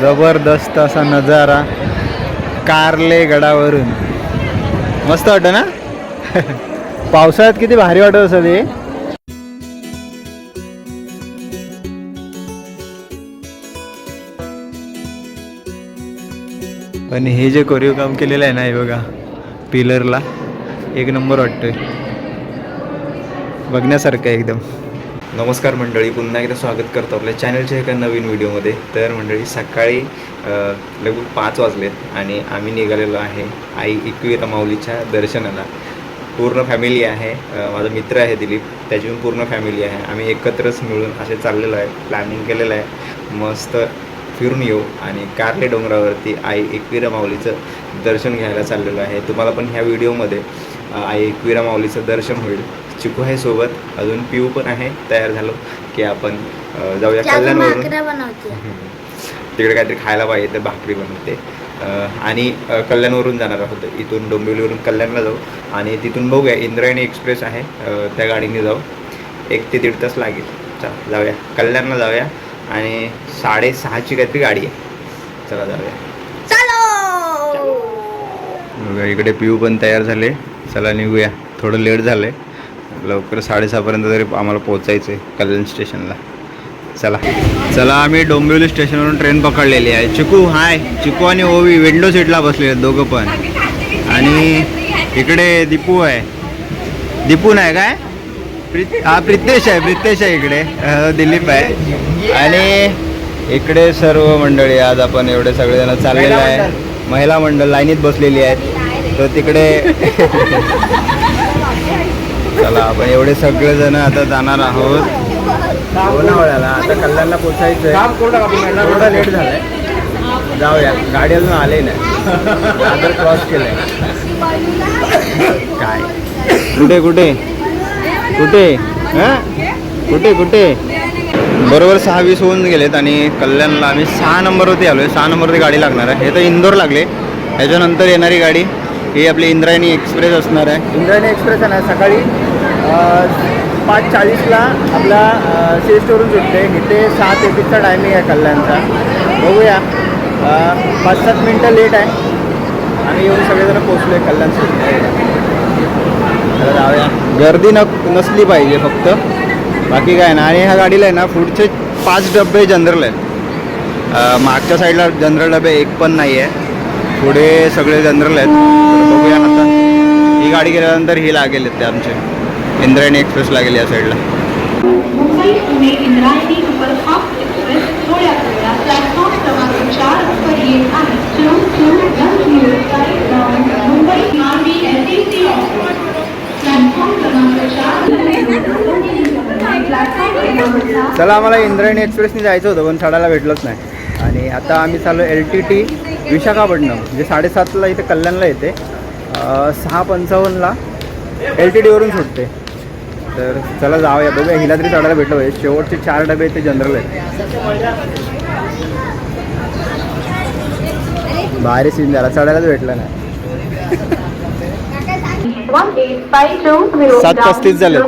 जबरदस्त असा नजारा कारले गडावरून. मस्त वाटतं ना? पावसाळ्यात किती भारी वाटत असं ते. पण हे जे कोरीव काम केलेलं आहे ना हे बघा पिलरला एक नंबर वाटतोय. बघण्यासारखं एकदम. नमस्कार मंडळी पुन्हा एकदा स्वागत करतो आपल्या चॅनलच्या एका नवीन व्हिडिओमध्ये तर मंडळी सकाळी लगभग पाच वाजलेत आणि आम्ही निघालेलो आहे आई एकवीरा माऊलीच्या दर्शनाला. पूर्ण फॅमिली आहे. माझा मित्र आहे दिलीप. त्याची पण पूर्ण फॅमिली आहे. आम्ही एकत्रच मिळून असे चाललेलो आहे. प्लॅनिंग केलेलं आहे. मस्त फिरून येऊ आणि कारले डोंगरावरती आई एकविरा माऊलीचं दर्शन घ्यायला चाललेलो आहे. तुम्हाला पण ह्या व्हिडिओमध्ये आई एकविरा माऊलीचं दर्शन होईल. चिकू आहे सोबत. अजून पिऊ पण आहे तयार झालो की आपण जाऊया कल्याणवरून. तिकडे काहीतरी खायला पाहिजे तर भाकरी बनवते. आणि कल्याणवरून जाणार आहोत. इथून डोंबिवलीवरून कल्याणला जाऊ. आणि तिथून बघूया इंद्रायणी एक्सप्रेस आहे. त्या गाडीने जाऊ. एक ते दीड तास लागेल. चला जाऊया. कल्याणला जाऊया. आणि साडेसहाची काहीतरी गाडी आहे. चला जाऊया. इकडे पिऊ पण तयार झाले. चला निघूया. थोडं लेट झालं आहे लवकर साडेसहापर्यंत तरी आम्हाला पोचायचं आहे कल्याण स्टेशनला. चला. चला आम्ही डोंबिवली स्टेशनवरून ट्रेन पकडलेली आहे. चिकू हाय. चिकू आणि ओवी विंडो सीटला बसलेले आहेत दोघं पण. आणि इकडे दीपू आहे. दीपू नाही काय? प्रित हा प्रितेश आहे प्रितेश आहे इकडे. दिलीप आहे. आणि इकडे सर्व मंडळी आज आपण एवढे सगळेजण चाललेलं आहे. महिला मंडळ लाईनीत बसलेली आहेत. तर तिकडे चला आपण एवढे सगळेजण आता जाणार आहोत. लोणावळ्याला. आता कल्याणला पोचायचं आहे थोडं लेट झालंय. जाऊया. गाडी अजून आले नाही. दादर क्रॉस केलंय. काय? कुठे कुठे? कुठे? हां? कुठे कुठे? बरोबर सहा वीस होऊन गेलेत आणि कल्याणला आम्ही सहा नंबरवरती आलो आहे सहा नंबरवरती गाडी लागणार आहे. हे तर इंदोर लागले. ह्याच्यानंतर येणारी गाडी ही आपली इंद्रायणी एक्सप्रेस असणार आहे. इंद्रायणी एक्सप्रेस आहे ना सकाळी पाच चाळीसला आपला सीएसटीवरून सुटते. इथे सात एपीचा टायमिंग आहे कल्याणचा. बघूया. पाच सात मिनटं लेट आहे. आम्ही येऊन सगळेजण पोचलो आहे कल्याण तर जाऊया. गर्दी न नसली पाहिजे फक्त. बाकी काय ना आणि ह्या गाडीला आहे ना पुढचे पाच डबे जनरल आहेत. मागच्या साईडला जनरल डबे एक पण नाही आहे पुढे सगळे जनरल आहेत. बघूया आता. ही गाडी गेल्यानंतर ही लागेल ते आमचे. इंद्रायणी एक्सप्रेस लागेल या साईडला. मुंबई पुणे इंद्रायणी सुपरफास्ट एक्सप्रेस थोड्या वेळात प्लॅटफॉर्म क्रमांक चार वर येत आहे. Turn to left your side down Mumbai RB एसटीसी प्लॅटफॉर्म क्रमांक चार प्लॅटफॉर्म क्रमांक चार चला आम्हाला इंद्रायणी एक्सप्रेसने जायचं होतं पण चढायला भेटलंच नाही. आणि आता आम्ही चाललो एल टी टी विशाखापट्टणम जे साडेसातला इथे कल्याणला येते. सहा पंचावन्नला एल टी टीवरून सुटते. तर चला जाऊया बघूया. हिला तरी चढायला भेटलं पाहिजे. शेवटचे चार डबे ते जनरल आहेत. भारी सीन झाला. चढायलाच भेटलं नाही. सात पस्तीस झाले.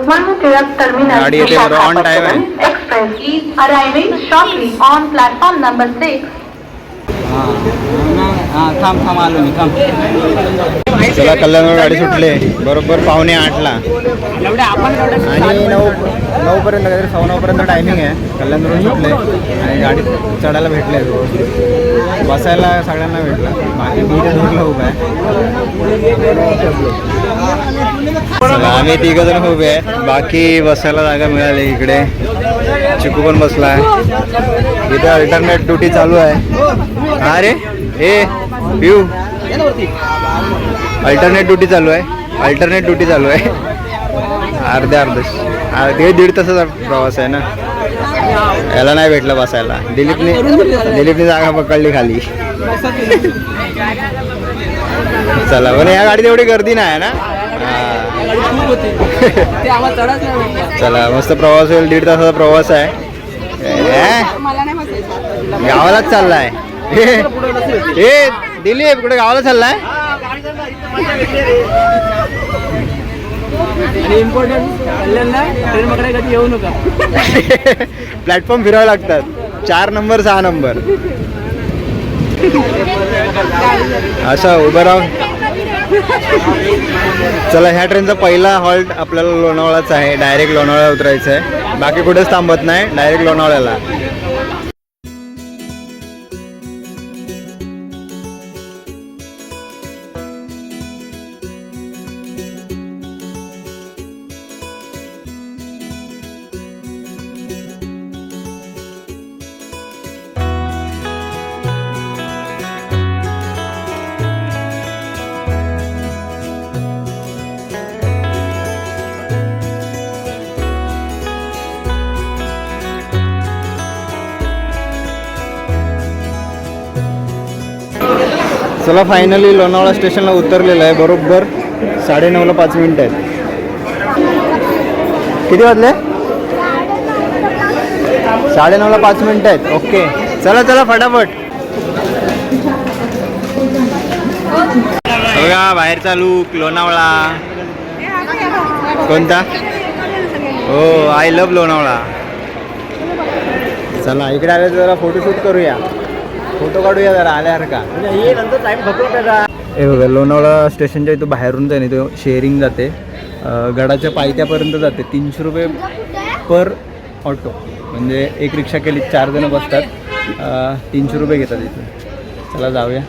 गाडी येते बरोबर. On time आहे. हां थांब थांब आलो मी थांब चला कल्याणवर गाडी सुटले. बरोबर पावणे आठला. आणि नऊ नऊपर्यंत काहीतरी सव्वा नऊपर्यंत टायमिंग आहे. कल्याणवरून सुटले. आणि गाडी चढायला भेटले बसायला सगळ्यांना भेटलं. बाकी मी तर उभा आहे. चला, आम्ही तिघ जण उभे आहे बाकी बसायला जागा मिळाली इकडे. चिकू पण बसला आहे इथं अल्टरनेट ड्युटी चालू आहे. हा रे ए पिऊ अल्टरनेट ड्युटी चालू आहे. अल्टरनेट ड्युटी चालू आहे. अर्ध्या अर्धे. अर्धे दीड तासाचा प्रवास आहे ना. याला नाही भेटलं बसायला. दिलीपने दिलीपने जागा पकडली खाली. चला पण या गाडीत एवढी गर्दी नाही ना? हा. चला मस्त प्रवास होईल दीड तासाचा प्रवास आहे. ए, गावालाच चाललाय. ए, ए दिलीप कुठे गावाला चाललाय? आणि इम्पॉर्टंट कल्याणला ट्रेन पकडाय कधी येऊ नका. प्लॅटफॉर्म फिरावे लागतात. चार नंबर सहा नंबर. असं उभं राहून चला ह्या ट्रेनचा पहिला हॉल्ट आपल्याला लोणावळाच आहे. डायरेक्ट लोणावळा उतरायचं आहे बाकी कुठेच थांबत नाही. डायरेक्ट लोणावळ्याला. चला फायनली लोणावळा स्टेशनला उतरलेलं आहे बरोबर साडेनऊला पाच मिनिट आहेत. किती वाजले? साडेनऊला पाच मिनिट आहेत. ओके चला चला फटाफट. बघा बाहेरचा लूक लोणावळा. कोणता? हो आय लव्ह लोणावळा. चला इकडे आले तर जरा फोटोशूट करूया. फोटो काढूया जरा आल्यावर का हे बघा लोणावळा स्टेशनच्या इथं बाहेरून जाणे तो शेअरिंग जाते. अं, गडाच्या पायथ्यापर्यंत जाते. तीनशे रुपये पर ऑटो म्हणजे एक रिक्षा केली चार जण बसतात. अं, तीनशे रुपये घेतात इथून. चला जाऊया.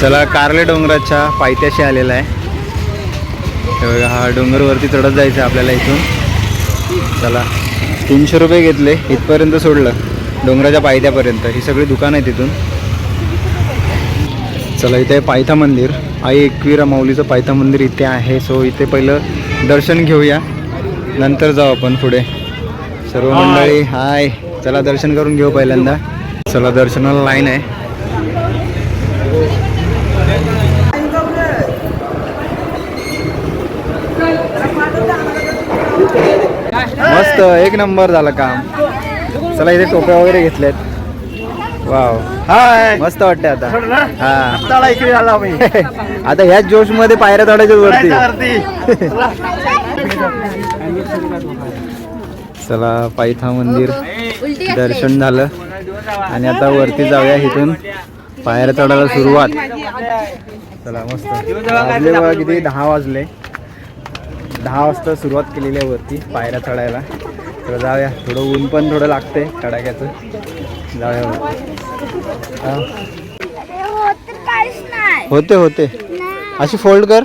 चला कारले डोंगराच्या पायथ्याशी आलेला आहे. हे बघा हा डोंगरवरती चढत जायचं आहे आपल्याला इथून. चला तीनशे रुपये घेतले इथपर्यंत सोडलं डोंगराच्या पायथ्यापर्यंत. ही सगळी दुकानं आहेत तिथून. चला इथे पायथा मंदिर. आई एकविरा माऊलीचं पायथा मंदिर इथे आहे. सो इथे पहिलं दर्शन घेऊया. नंतर जाऊ आपण पुढे. सर्व मंडळी हाय. चला दर्शन करून घेऊ पहिल्यांदा. चला दर्शनाला लाईन आहे. मस्त एक नंबर झालं काम. चला इथे टोप्या वगैरे घेतल्यात वाव हाय मस्त वाटते आता. हा. इकडे आला आम्ही. आता ह्याच जोशमध्ये पायऱ्या चढायच्या वरती. चला. पायथा मंदिर. दर्शन झालं. आणि आता वरती जाऊया इथून. पायऱ्या चढायला सुरुवात. चला मस्त. वाजले बघा किती दहा वाजले. दहा वाजता सुरुवात केलेली आहे वरती पायऱ्या चढायला. तर जाऊया. थोडं ऊन पण थोडं लागतंय कडाक्याचं. जाऊया होते होते. अशी फोल्ड कर.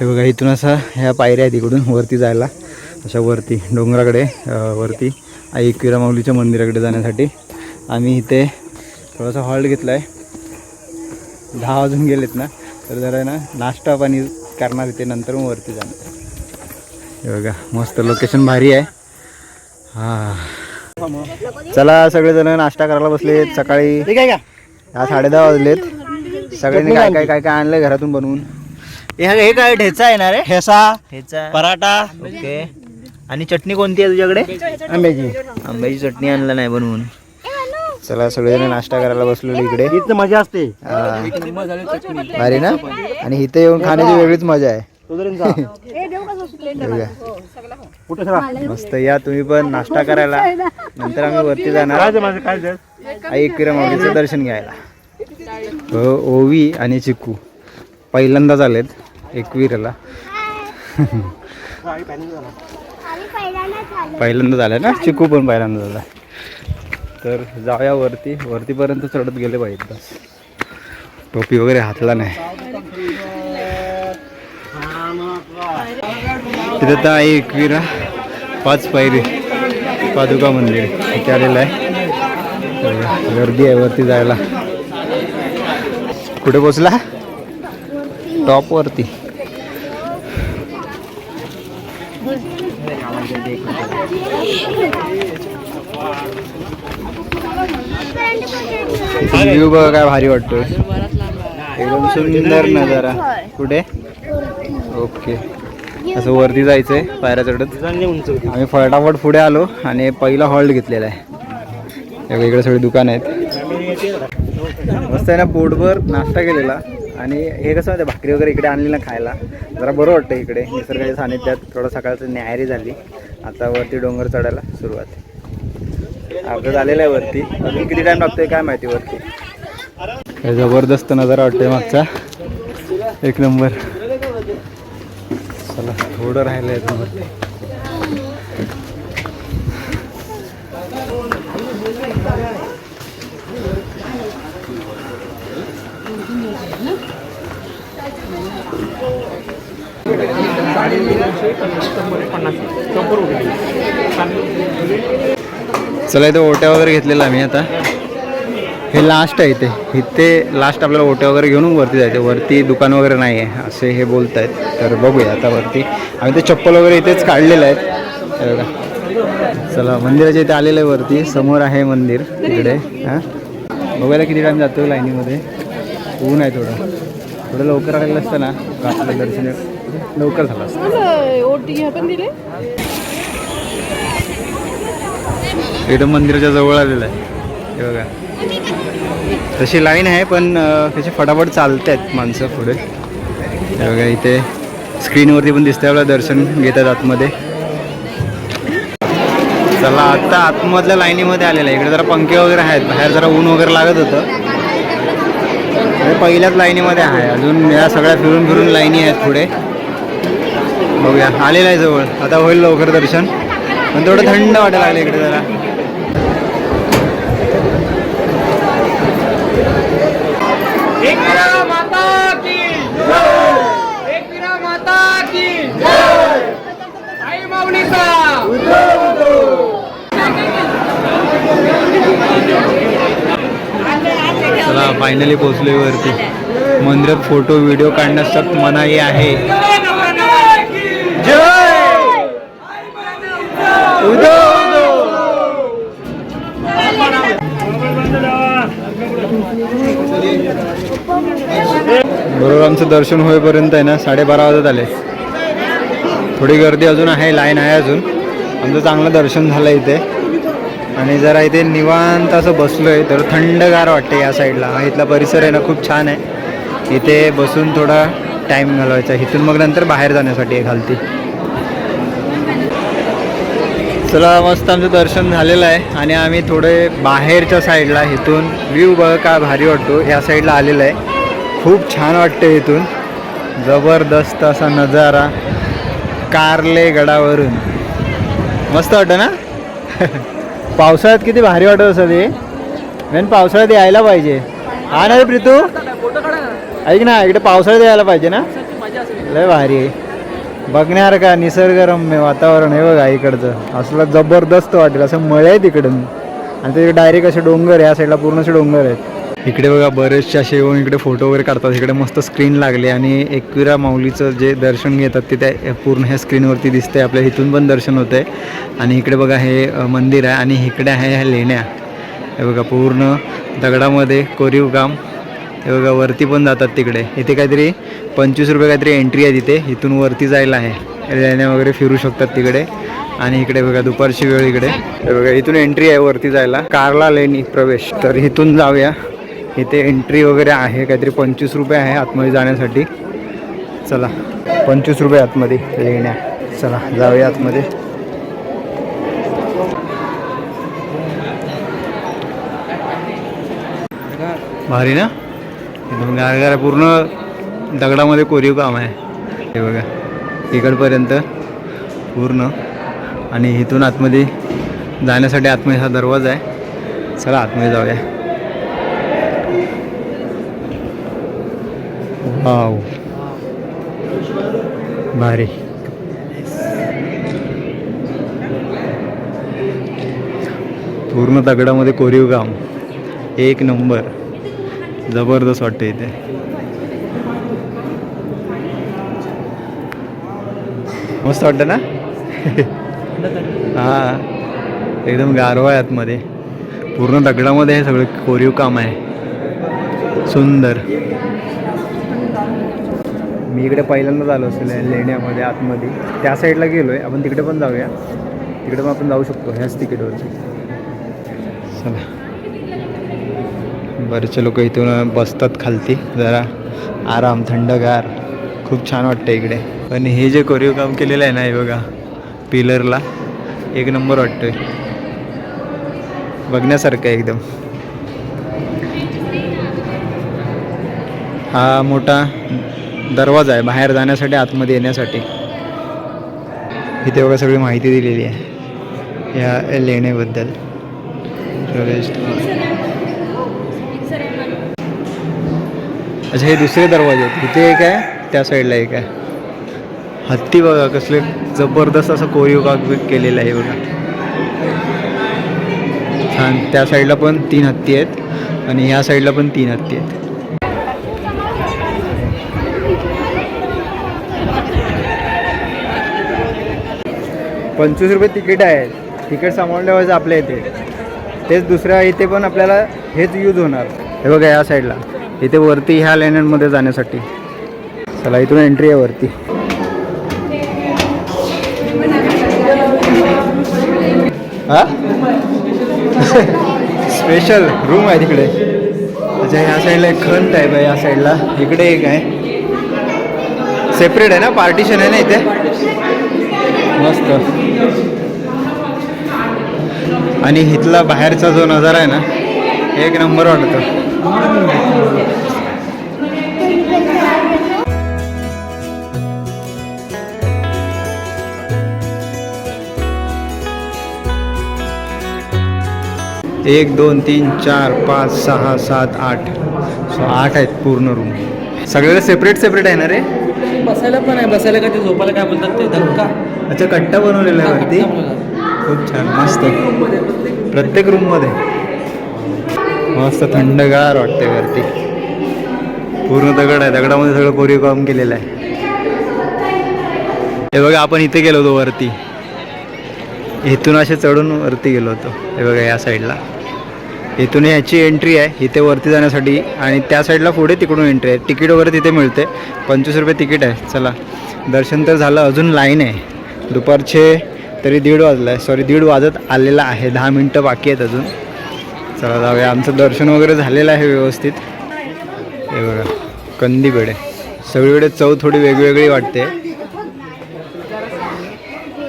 हे बघा इथून असा ह्या पायऱ्या आहेत इकडून वरती जायला. अशा वरती डोंगराकडे वरती आई किरामाऊलीच्या मंदिराकडे जाण्यासाठी. आम्ही इथे थोडासा हॉल्ट घेतला आहे दहा वाजून गेलेत ना तर जरा ना नाश्ता पाणी करणार इथे नंतर मग वरती जाणार. हे बघा मस्त लोकेशन भारी आहे. हां. चला सगळेजण नाश्ता करायला बसलेत सकाळी. हा साडे दहा वाजलेत. सगळ्यांनी काय काय काय काय आणलंय घरातून बनवून? हे हे काय ठेचा येणार आहे? ठेसा ठेचा. पराठा. ओके. आणि चटणी कोणती आहे तुझ्याकडे? आंब्याची. आंब्याची चटणी आणलं नाही बनवून. चला सगळेजण नाश्ता करायला बसलेलो इकडे. इथं मजा असते. भारी ना? आणि इथे येऊन खाण्याची वेगळीच मजा आहे. मस्त या तुम्ही पण नाश्ता करायला. नंतर आम्ही वरती जाणार. माझं? काय ते? आई एकविरा माऊलीचं दर्शन घ्यायला. हो, ओवी आणि चिकू. पहिल्यांदाच आलेत एकविराला पहिल्यांदा झालं ना? चिकू पण पहिल्यांदा झाला तर जाऊया वरती. वरतीपर्यंत चढत गेले पाहिजे बस टोपी वगैरे हातला नाही. तिथं तर आहे एकविरा पाच पायरी पादुका मंदिर. इथे आलेलं आहे. गर्दी आहे वरती जायला. कुठे पोचला टॉप वरती. व्ह्यू बघा काय भारी वाटतोय. एकदम सुंदर नजारा. कुठे? ओके असं वरती जायचंय पायऱ्या चढत. आम्ही फटाफट पुढे आलो आणि पहिला हॉल्ट घेतलेला आहे. हे सगळे इकडे सगळी दुकान आहेत. मस्त आहे ना पोटभर नाश्ता केलेला. आणि हे कसं होतं भाकरी वगैरे इकडे आणली ना खायला. जरा बरं वाटतं इकडे. निसर्गाच्या सानिध्यात थोडं सकाळचं न्यायरी झाली. आता वरती डोंगर चढायला सुरुवात. आपलं झालेलं आहे वरती. अजून किती टाईम लागतोय काय माहिती वरती? जबरदस्त नजारा वाटतोय मागचा. एक नंबर चला थोडं राहिलं आहे चला इथं ओट्या वगैरे घेतलेला आम्ही आता. हे लास्ट आहे इथे. इथे लास्ट आपल्याला ओट्या वगैरे घेऊन वरती जायचे. वरती दुकान वगैरे नाही आहे असे हे बोलत आहेत तर बघूया आता वरती. आम्ही ते चप्पल वगैरे इथेच काढलेलं आहेत. बघा. चला मंदिराच्या इथे आलेलं आहे वरती. समोर आहे मंदिर. इकडे. हां? बघायला किती टाईम जातो लाईनीमध्ये. ऊन आहे थोडं. थोडं लवकर आलेलं असतं ना. आपलं दर्शन. लवकर झालं असतं. ओटी इथं मंदिराच्या जवळ आलेलं आहे. हे बघा. तशी लाईन आहे पण अं, त्याची फटाफट चालत आहेत माणसं पुढे. बघा इथे स्क्रीनवरती पण दिसतं आपलं दर्शन घेतात आतमध्ये. चला आत्ता आतमधल्या लाईनीमध्ये आलेलं आहे. इकडे जरा पंखे वगैरे आहेत बाहेर जरा ऊन वगैरे लागत होतं. पहिल्याच लाईनीमध्ये आहे. अजून या सगळ्या फिरून फिरून लाईनी आहेत पुढे. बघूया आलेलं आहे जवळ. आता होईल लवकर दर्शन. पण थोडं थंड वाटायला लागलं इकडे जरा चला फायनली पोहोचले वरती. मंदिरात फोटो व्हिडिओ काढण्यास सक्त मनाई आहे. बरोबर आमचं दर्शन होईपर्यंत आहे ना साडेबारा वाजत आले. थोडी गर्दी अजून आहे लाईन आहे अजून. आमचं चांगलं दर्शन झालं इथे. आणि जरा इथे निवांत असं बसलोय तर थंडगार वाटते या साईडला. हा इथला परिसर आहे ना खूप छान आहे. इथे बसून थोडा टाईम घालवायचा. इथून मग नंतर बाहेर जाण्यासाठी आहे घालती चला मस्त आमचं दर्शन झालेलं आहे. आणि आम्ही थोडे बाहेरच्या साईडला इथून व्ह्यू बघ का भारी वाटतो. या साईडला आलेलं आहे. खूप छान वाटतं इथून. जबरदस्त असा नजारा. कारले गडावरून. मस्त वाटतं ना? पावसाळ्यात किती भारी वाटत असं ते. मेन पावसाळ्यात यायला पाहिजे. हा ना रे प्रीतू? ऐक ना इकडे पावसाळ्यात यायला पाहिजे ना. लय भारी आहे. बघण्यासारखा निसर्गरम्य वातावरण आहे बघा इकडचं. असलं जबरदस्त वाटेल असं मळे आहे तिकडून आणि ते डायरेक्ट असे डोंगर आहे या साईडला पूर्ण असे डोंगर आहेत. इकडे बघा बरेचसे असे येऊन इकडे फोटो वगैरे काढतात. इकडे मस्त स्क्रीन लागले आणि एकविरा माऊलीचं जे दर्शन घेतात ते त्या पूर्ण ह्या स्क्रीनवरती दिसतंय. आपल्या इथून पण दर्शन होतंय. आणि इकडे बघा हे मंदिर आहे आणि इकडे आहे ह्या लेण्या. हे बघा पूर्ण दगडामध्ये कोरीव काम. हे बघा वरती पण जातात तिकडे. इथे काहीतरी पंचवीस रुपये काहीतरी एंट्री आहे तिथे. इथून वरती जायला आहे. लेण्या वगैरे फिरू शकतात तिकडे. आणि इकडे बघा दुपारची वेळ इकडे. हे बघा इथून एंट्री आहे वरती जायला. कारला लेणी प्रवेश. तर इथून जाऊया. इथे एंट्री वगैरे आहे काहीतरी पंचवीस रुपये आहे आतमध्ये जाण्यासाठी. चला पंचवीस रुपये आतमध्ये लेण्या. चला जाऊया आतमध्ये. भारी ना? एकदम गारगार पूर्ण दगडामध्ये कोरीव काम आहे. हे बघा इकडपर्यंत पूर्ण. आणि इथून आतमध्ये जाण्यासाठी आतमध्ये हा दरवाजा आहे. चला आतमध्ये जाऊया. वाव भारी पूर्ण दगडामध्ये कोरीव काम. एक नंबर. जबरदस्त वाटते इथे. मस्त वाटतं ना? हा. एकदम गारवा आहे आतमध्ये. पूर्ण दगडामध्ये हे सगळं कोरीव काम आहे. सुंदर. मी इकडे पहिल्यांदाच आलो असेल लेण्यामध्ये आतमध्ये. त्या साईडला गेलो आहे आपण तिकडे पण जाऊया. तिकडे पण आपण जाऊ शकतो ह्याच तिकीटवरती. चला. बरेचसे लोक इथून बसतात खालती. जरा आराम थंडगार. खूप छान वाटतं इकडे. पण हे जे कोरीव काम केलेलं आहे ना हे बघा. पिलरला एक नंबर वाटतोय. बघण्यासारखं आहे एकदम. हा मोठा दरवाजा आहे बाहेर जाण्यासाठी आतमध्ये येण्यासाठी. इथे बघा सगळी माहिती दिलेली आहे या लेण्याबद्दल. अच्छा हे दुसरे दरवाजे आहेत. इथे एक आहे त्या साईडला एक आहे. हत्ती बघा कसले जबरदस्त असं कोरीव काग केलेलं आहे बघा. छान. त्या साईडला पण तीन हत्ती आहेत आणि ह्या साईडला पण तीन हत्ती आहेत. पंचवीस रुपये तिकीट आहे. तिकीट सांभाळून आपल्या इथे. तेच दुसऱ्या इथे पण आपल्याला हेच यूज होणार. हे बघा या साईडला इथे वरती ह्या लेण्यांमध्ये जाण्यासाठी. चला इथून एंट्री आहे वरती. हा? स्पेशल रूम आहे तिकडे. अच्छा ह्या साईडला एक खंत आहे आहे या साईडला इकडे एक आहे. सेपरेट आहे ना पार्टिशन आहे ना इथे? मस्त. आणि इथला बाहेरचा जो नजारा आहे ना एक नंबर वाटतो. एक दोन तीन चार पाच सहा सात आठ. सो आठ आहेत पूर्ण रूम सगळ्याला सेपरेट सेपरेट आहे ना रे? बसायला पण आहे. बसायला का ते झोपायला काय बोलतात ते? धक्का. अच्छा कट्टा बनवलेला आहे वरती? खूप छान मस्त. प्रत्येक रूममध्ये मस्त थंडगार वाटते वरती. पूर्ण दगड आहे. दगडामध्ये सगळं कोरीव काम केलेलं आहे. हे बघा आपण इथे गेलो होतो वरती. इथून असे चढून वरती गेलो होतो. हे बघा या साईडला इथून ह्याची एंट्री आहे. इथे वरती जाण्यासाठी आणि त्या साईडला पुढे तिकडून एंट्री आहे. तिकीट वगैरे तिथे मिळते. पंचवीस रुपये तिकीट आहे. चला. दर्शन तर झालं. अजून लाईन आहे. दुपारचे तरी दीड वाजला आहे. सॉरी दीड वाजत आलेला आहे. दहा मिनटं बाकी आहेत अजून. चला जाऊया. आमचं दर्शन वगैरे झालेलं आहे व्यवस्थित. हे बघा कंदी पेढे सगळीकडे चव थोडी वेगवेगळी वाटते.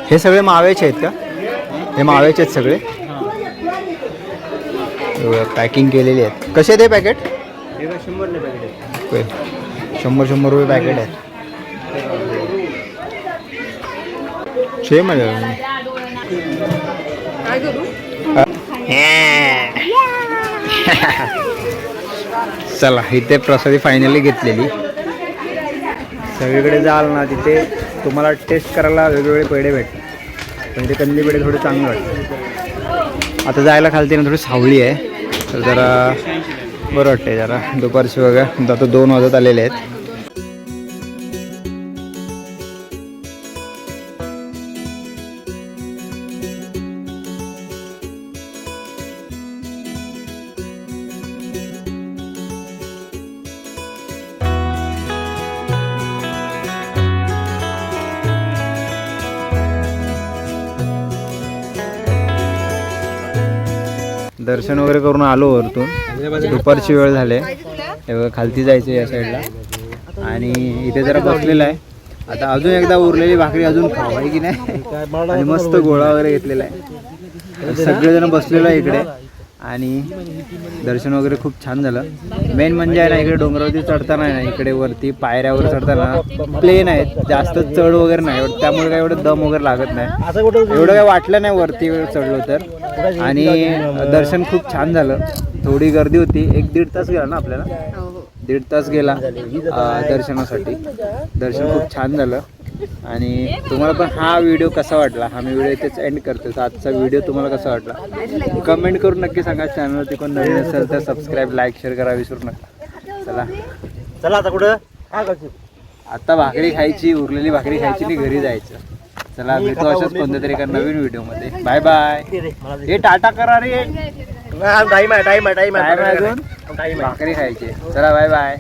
हे सगळे मावेचे आहेत का? हे मावेचे आहेत सगळे. पॅकिंग केलेली आहेत. कसे आहेत हे पॅकेट. शंभर शंभर रुपये पॅकेट आहे सेम आहे चला इथे प्रसादी फायनली घेतलेली. सगळीकडे जाल ना तिथे. तुम्हाला टेस्ट करायला वेगवेगळे पेढे भेटतात. पण इथे कंदी पेढे थोडे चांगले वाटतात. आता जायला खालती ना थोडी सावळी आहे. तर जरा बरं वाटतंय जरा. दुपारची बघा. आता दोन वाजत आलेले आहेत. दर्शन वगैरे करून आलो वरतून. दुपारची वेळ झाले. खालती जायचं या साईडला. आणि इथे जरा बसलेलं आहे. आता अजून एकदा उरलेली भाकरी अजून खाऊ आहे की नाही? आणि मस्त गोळा वगैरे घेतलेला आहे. सगळेजण बसलेलो आहे इकडे. आणि दर्शन वगैरे खूप छान झालं. मेन म्हणजे आहे ना इकडे डोंगरावरती चढताना आहे ना इकडे वरती पायऱ्यावर चढताना प्लेन आहेत. जास्त चढ वगैरे नाही त्यामुळे काय एवढं दम वगैरे लागत नाही. एवढं काय वाटलं नाही वरती चढलो तर. आणि दर्शन खूप छान झालं. थोडी गर्दी होती. एक दीड तास गेला ना आपल्याला? दीड तास गेला दर्शनासाठी. दर्शन खूप छान झालं. आणि तुम्हाला पण हा व्हिडिओ कसा वाटला? हा मी व्हिडिओ इथेच एंड करतो तर आजचा व्हिडिओ तुम्हाला कसा वाटला? कमेंट करून नक्की सांगा. चॅनलवरती कोण नवीन असेल तर सबस्क्राईब लाईक शेअर करा. विसरू नका. चला. चला आता कुठं? आता भाकरी खायची उरलेली भाकरी खायची आणि घरी जायचं. चला भेटू अशाच कोणत्या तरी एका नवीन व्हिडिओमध्ये. Bye bye. हे टाटा करा रे. टाईम आहे टाईम आहे टाईम टाइम आहे अजून? भाकरी खायची. चला बाय बाय.